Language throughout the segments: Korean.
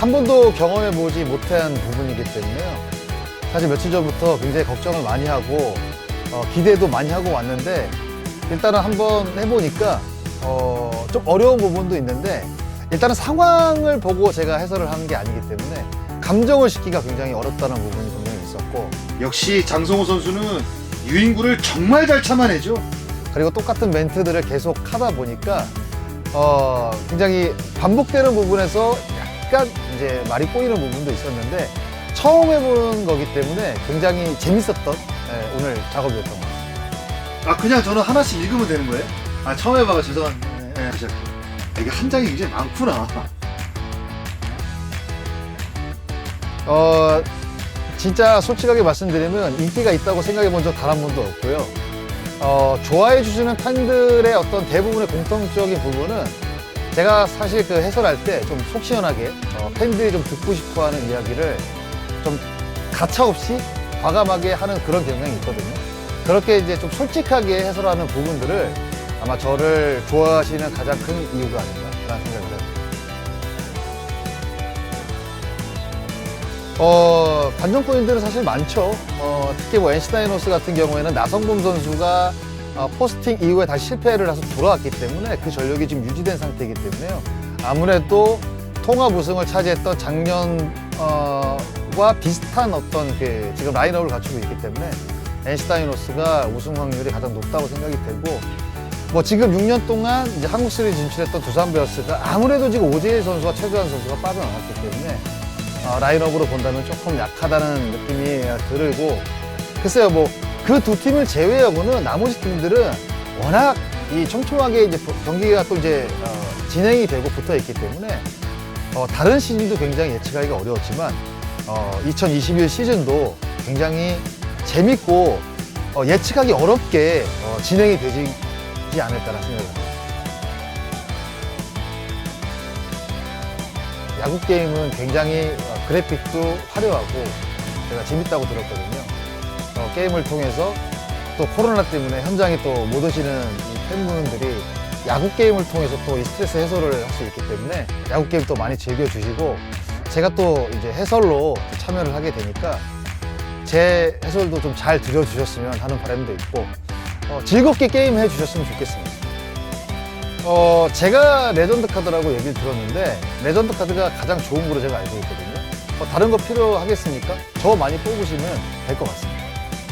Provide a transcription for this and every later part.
한 번도 경험해보지 못한 부분이기 때문에요. 사실 며칠 전부터 굉장히 걱정을 많이 하고 어, 기대도 많이 하고 왔는데 일단은 한번 해보니까 어, 좀 어려운 부분도 있는데 일단은 상황을 보고 제가 해설을 하는 게 아니기 때문에 감정을 싣기가 굉장히 어렵다는 부분이 분명히 있었고 역시 장성호 선수는 유인구를 정말 잘 참아내죠. 그리고 똑같은 멘트들을 계속 하다 보니까 어, 굉장히 반복되는 부분에서 약간 이제 말이 꼬이는 부분도 있었는데 처음 해보는 거기 때문에 굉장히 재밌었던 예, 오늘 작업이었던 것 같아요. 아 그냥 저는 하나씩 읽으면 되는 거예요? 아 처음 해봐가 죄송한데 네, 시작. 이게 한 장이 굉장히 많구나. 어, 진짜 솔직하게 말씀드리면 인기가 있다고 생각해 본 적 단 한 번도 없고요. 어, 좋아해 주시는 팬들의 어떤 대부분의 공통적인 부분은 제가 사실 그 해설할 때 좀 속 시원하게 어, 팬들이 좀 듣고 싶어 하는 이야기를 좀 가차없이 과감하게 하는 그런 경향이 있거든요. 그렇게 이제 좀 솔직하게 해설하는 부분들을 아마 저를 좋아하시는 가장 큰 이유가 아닌가라는 생각이 듭니다. 어, 포인트는 사실 많죠. 어, 특히 뭐 NC 다이노스 같은 경우에는 나성범 선수가 어, 포스팅 이후에 다시 실패를 해서 돌아왔기 때문에 그 전력이 지금 유지된 상태이기 때문에요. 아무래도 통합 우승을 차지했던 작년과 비슷한 어떤 그 지금 라인업을 갖추고 있기 때문에 NC 다이노스가 우승 확률이 가장 높다고 생각이 되고 뭐 지금 6년 동안 이제 한국 시리즈 진출했던 두산 베어스가 아무래도 지금 오재일 선수와 최주환 선수가 빠져나갔기 때문에 어, 라인업으로 본다면 조금 약하다는 느낌이 들고 글쎄요 뭐 그 두 팀을 제외하고는 나머지 팀들은 워낙 이 촘촘하게 이제 경기가 또 이제 어, 진행이 되고 붙어 있기 때문에 어, 다른 시즌도 굉장히 예측하기가 어려웠지만 어, 2021 시즌도 굉장히 재밌고 어, 예측하기 어렵게 어, 진행이 되지 않을까라는 생각이 듭니다. 야구 게임은 굉장히 어, 그래픽도 화려하고 제가 재밌다고 들었거든요. 어, 게임을 통해서 또 코로나 때문에 현장에 또 못 오시는 이 팬분들이 야구 게임을 통해서 또 이 스트레스 해소를 할 수 있기 때문에 야구 게임 또 많이 즐겨주시고 제가 또 이제 해설로 또 참여를 하게 되니까 제 해설도 좀 잘 들려주셨으면 하는 바람도 있고 어, 즐겁게 게임 해 주셨으면 좋겠습니다. 어, 제가 레전드 카드라고 얘기를 들었는데 레전드 카드가 가장 좋은 거로 제가 알고 있거든요. 어, 다른 거 필요하겠습니까? 저 많이 뽑으시면 될 것 같습니다.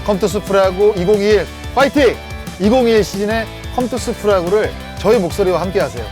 컴투스 프로야구 2021 파이팅! 2021 시즌의 컴투스 프로야구를 저희 목소리와 함께 하세요.